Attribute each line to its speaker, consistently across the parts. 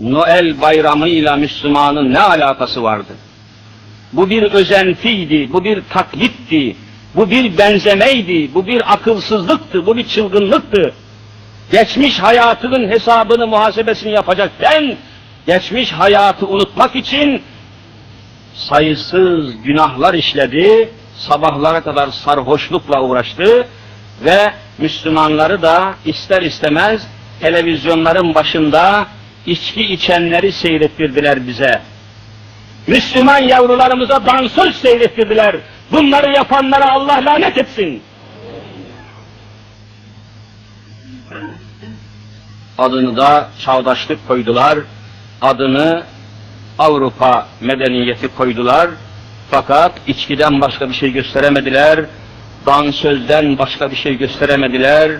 Speaker 1: Noel bayramıyla Müslümanın ne alakası vardı? Bu bir özentiydi, bu bir taklitti, bu bir benzemeydi, bu bir akılsızlıktı, bu bir çılgınlıktı. Geçmiş hayatının hesabını, muhasebesini yapacakken, geçmiş hayatı unutmak için sayısız günahlar işledi, sabahlara kadar sarhoşlukla uğraştı ve Müslümanları da ister istemez televizyonların başında içki içenleri seyrettirdiler bize. Müslüman yavrularımıza dansöz seyrettirdiler. Bunları yapanlara Allah lanet etsin. Adını da çağdaşlık koydular. Adını Avrupa medeniyeti koydular. Fakat içkiden başka bir şey gösteremediler. Dansözden başka bir şey gösteremediler.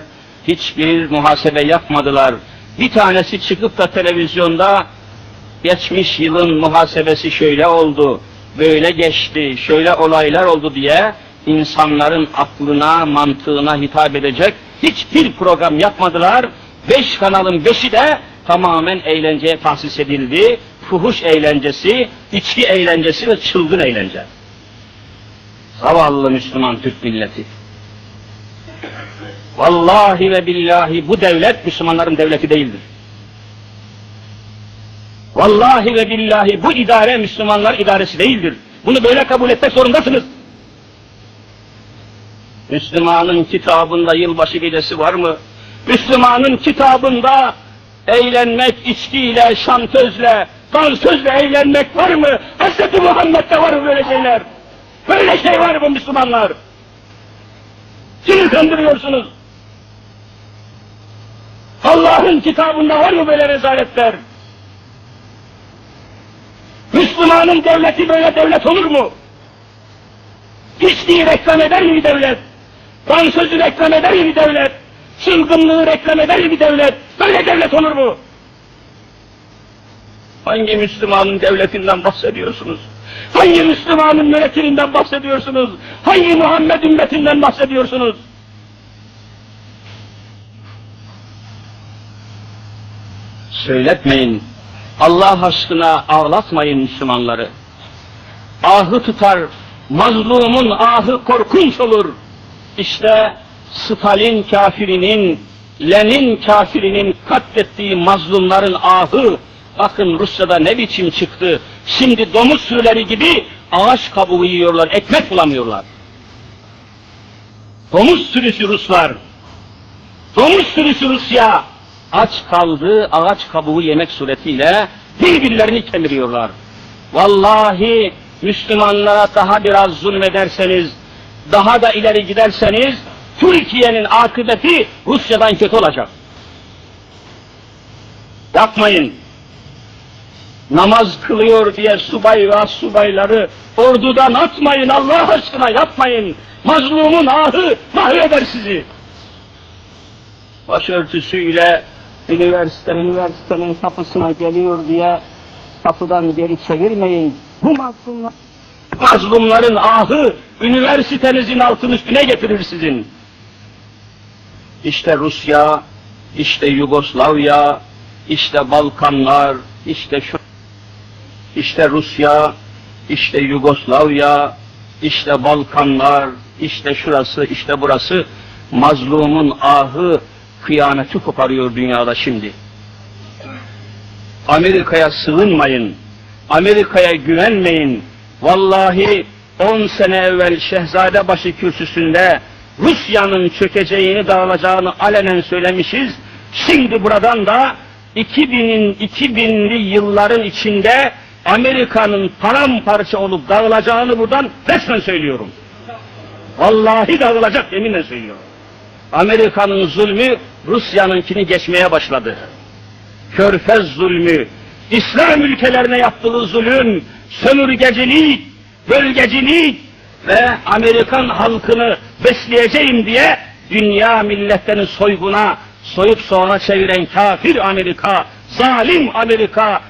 Speaker 1: Hiçbir muhasebe yapmadılar. Bir tanesi çıkıp da televizyonda geçmiş yılın muhasebesi şöyle oldu, böyle geçti, şöyle olaylar oldu diye insanların aklına, mantığına hitap edecek hiçbir program yapmadılar. Beş kanalın beşi de tamamen eğlenceye tahsis edildi. Fuhuş eğlencesi, içki eğlencesi ve çılgın eğlence. Zavallı Müslüman Türk milleti. Vallahi ve billahi bu devlet Müslümanların devleti değildir. Vallahi ve billahi bu idare Müslümanlar idaresi değildir. Bunu böyle kabul etmek zorundasınız. Müslümanın kitabında yılbaşı gecesi var mı? Müslümanın kitabında eğlenmek içkiyle, şantözle, dansözle eğlenmek var mı? Hz. Muhammed'de var mı böyle şeyler? Böyle şey var mı Müslümanlar? Kimi kandırıyorsunuz? Allah'ın kitabında var mı böyle rezaletler? Müslümanın devleti böyle devlet olur mu? İçkiyi reklam eder mi bir devlet? Dansözü reklam eder mi bir devlet? Çılgınlığı reklam eder mi bir devlet? Böyle devlet olur mu? Hangi Müslümanın devletinden bahsediyorsunuz? Hangi Müslümanın yönetiminden bahsediyorsunuz? Hangi Muhammed ümmetinden bahsediyorsunuz? Söyletmeyin. Allah aşkına ağlatmayın Müslümanları. Ahı tutar, mazlumun ahı korkunç olur. İşte Stalin kafirinin, Lenin kafirinin katlettiği mazlumların ahı, bakın Rusya'da ne biçim çıktı. Şimdi domuz sürüleri gibi ağaç kabuğu yiyorlar, ekmek bulamıyorlar. Domuz sürüsü Ruslar, domuz sürüsü Rusya, aç kaldı ağaç kabuğu yemek suretiyle birbirlerini kemiriyorlar. Vallahi Müslümanlara daha biraz zulmederseniz, daha da ileri giderseniz, Türkiye'nin akıbeti Rusya'dan kötü olacak. Yapmayın. Namaz kılıyor diye subay ve subayları ordudan atmayın Allah aşkına yapmayın. Mazlumun ahı mahveder sizi. Başörtüsüyle üniversite, üniversitenin kapısına geliyor diye kapıdan geri çevirmeyin. Bu mazlumlar, mazlumların ahı üniversitenizin altın üstüne getirir sizin. İşte Rusya, işte Yugoslavya, işte Balkanlar, işte şu, işte Rusya, işte Yugoslavya, işte Balkanlar, işte şurası, işte burası mazlumun ahı kıyameti koparıyor dünyada şimdi. Amerika'ya sığınmayın. Amerika'ya güvenmeyin. Vallahi 10 sene evvel Şehzadebaşı kürsüsünde Rusya'nın çökeceğini, dağılacağını alenen söylemişiz. Şimdi buradan da 2000'in 2000'li yılların içinde Amerika'nın paramparça olup dağılacağını buradan resmen söylüyorum. Vallahi dağılacak yeminle söylüyorum. Amerika'nın zulmü Rusya'nınkini geçmeye başladı. Körfez zulmü, İslam ülkelerine yaptığı zulüm, sömürgecilik, bölgecilik ve Amerikan halkını besleyeceğim diye dünya milletlerini soyguna, soyup soğana çeviren kafir Amerika, zalim Amerika,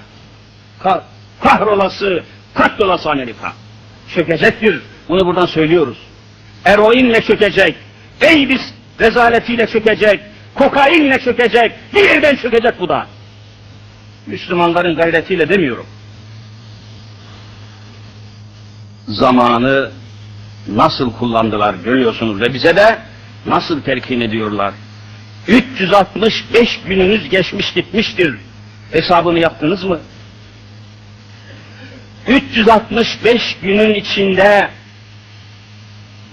Speaker 1: ka kahrolası, katlolası Amerika. Çökecektir. Bunu buradan söylüyoruz. Eroinle çökecek, AIDS rezaletiyle çökecek, kokainle çökecek, bir yerden çökecek bu da. Müslümanların gayretiyle demiyorum. Zamanı nasıl kullandılar görüyorsunuz ve bize de nasıl telkin ediyorlar. 365 gününüz geçmiş gitmiştir. Hesabını yaptınız mı? 365 günün içinde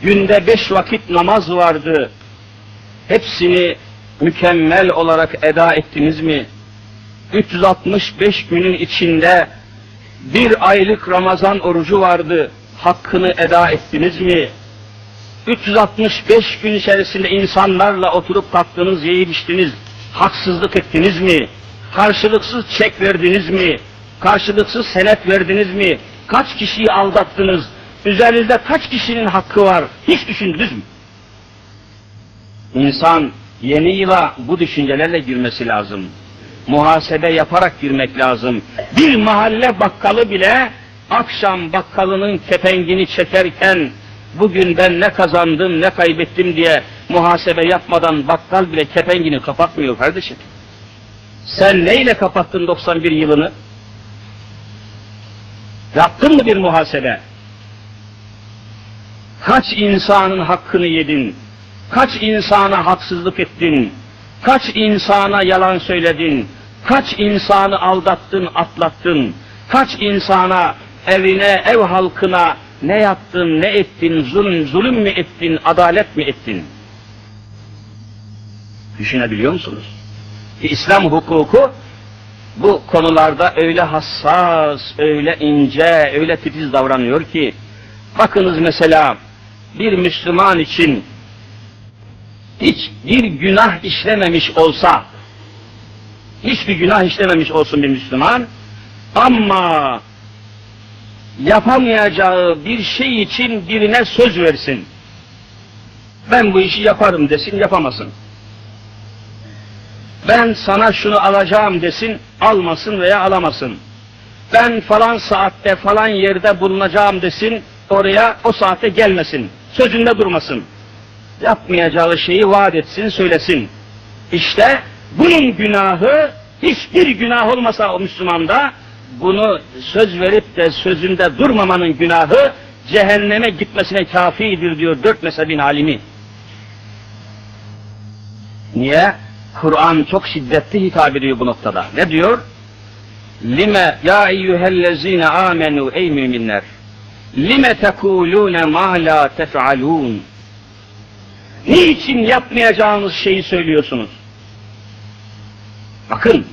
Speaker 1: günde beş vakit namaz vardı. Hepsini mükemmel olarak eda ettiniz mi? 365 günün içinde bir aylık Ramazan orucu vardı. Hakkını eda ettiniz mi? 365 gün içerisinde insanlarla oturup kalktınız, yiyip içtiniz, haksızlık ettiniz mi? Karşılıksız çek verdiniz mi? Karşılıksız senet verdiniz mi? Kaç kişiyi aldattınız? Üzerinizde kaç kişinin hakkı var? Hiç düşündünüz mü? İnsan yeni yıla bu düşüncelerle girmesi lazım. Muhasebe yaparak girmek lazım. Bir mahalle bakkalı bile akşam bakkalının kepengini çekerken bugün ben ne kazandım ne kaybettim diye muhasebe yapmadan bakkal bile kepengini kapatmıyor kardeşim. Sen neyle kapattın 91 yılını? Yaptın mı bir muhasebe? Kaç insanın hakkını yedin? Kaç insana haksızlık ettin? Kaç insana yalan söyledin? Kaç insanı aldattın, atlattın? Kaç insana, evine, ev halkına ne yaptın, ne ettin, zulüm, zulüm mü ettin, adalet mi ettin? Düşünebiliyor musunuz? İslam hukuku bu konularda öyle hassas, öyle ince, öyle titiz davranıyor ki, bakınız mesela bir Müslüman için hiç bir günah işlememiş olsa, hiçbir günah işlememiş olsun bir Müslüman, ama yapamayacağı bir şey için birine söz versin. Ben bu işi yaparım desin, yapamasın. Ben sana şunu alacağım desin, almasın veya alamasın. Ben falan saatte falan yerde bulunacağım desin, oraya o saate gelmesin. Sözünde durmasın. Yapmayacağı şeyi vaat etsin, söylesin. İşte bunun günahı, hiçbir günah olmasa o Müslümanda, bunu söz verip de sözünde durmamanın günahı, cehenneme gitmesine kafidir diyor dört mezhebin alimi. Niye? Kur'an çok şiddetli hitap ediyor bu noktada. Ne diyor? Lime ya eyyühellezine amenu ey müminler. Lime tekulune ma la tef'alun. Niçin yapmayacağınız şeyi söylüyorsunuz? Bakın,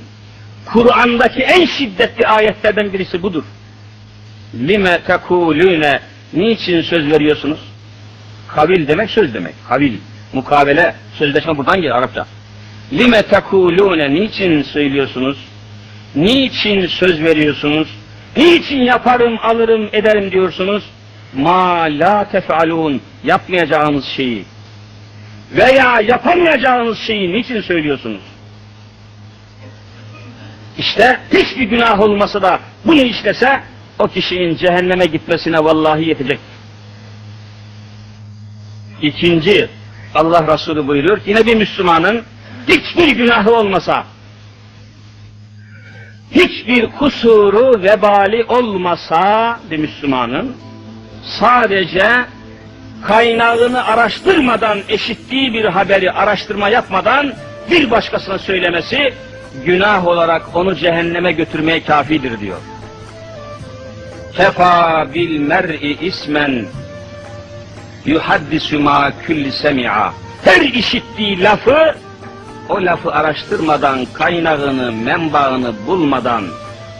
Speaker 1: Kur'an'daki en şiddetli ayetlerden birisi budur. Lime tekulune niçin söz veriyorsunuz? Kavil demek söz demek. Kavil, mukabele, sözleşme buradan gelir Arapça. Lime tekulune niçin söylüyorsunuz? Niçin söz veriyorsunuz? Niçin yaparım, alırım, ederim diyorsunuz? Ma la tef'alun yapmayacağınız şeyi veya yapamayacağınız şeyi niçin söylüyorsunuz? İşte hiçbir günah olmasa da bunu işlese o kişinin cehenneme gitmesine vallahi yetecek. İkinci, Allah Resulü buyuruyor yine bir Müslümanın hiçbir günahı olmasa, hiçbir kusuru, vebali olmasa bir Müslümanın sadece kaynağını araştırmadan, eşittiği bir haberi araştırma yapmadan bir başkasına söylemesi günah olarak onu cehenneme götürmeye kafidir diyor. Kefa bil mer'i ismen yuhaddisu ma kulli semi'a. Her işittiği lafı o lafı araştırmadan, kaynağını, menbaını bulmadan,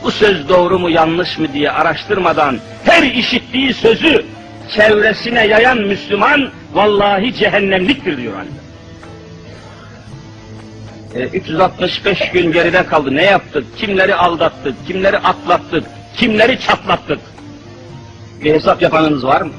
Speaker 1: bu söz doğru mu yanlış mı diye araştırmadan her işittiği sözü çevresine yayan Müslüman vallahi cehennemliktir diyor Ali. E, 365 gün geride kaldı. Ne yaptık? Kimleri aldattık? Kimleri atlattık? Kimleri çatlattık? Bir hesap yapanınız var mı?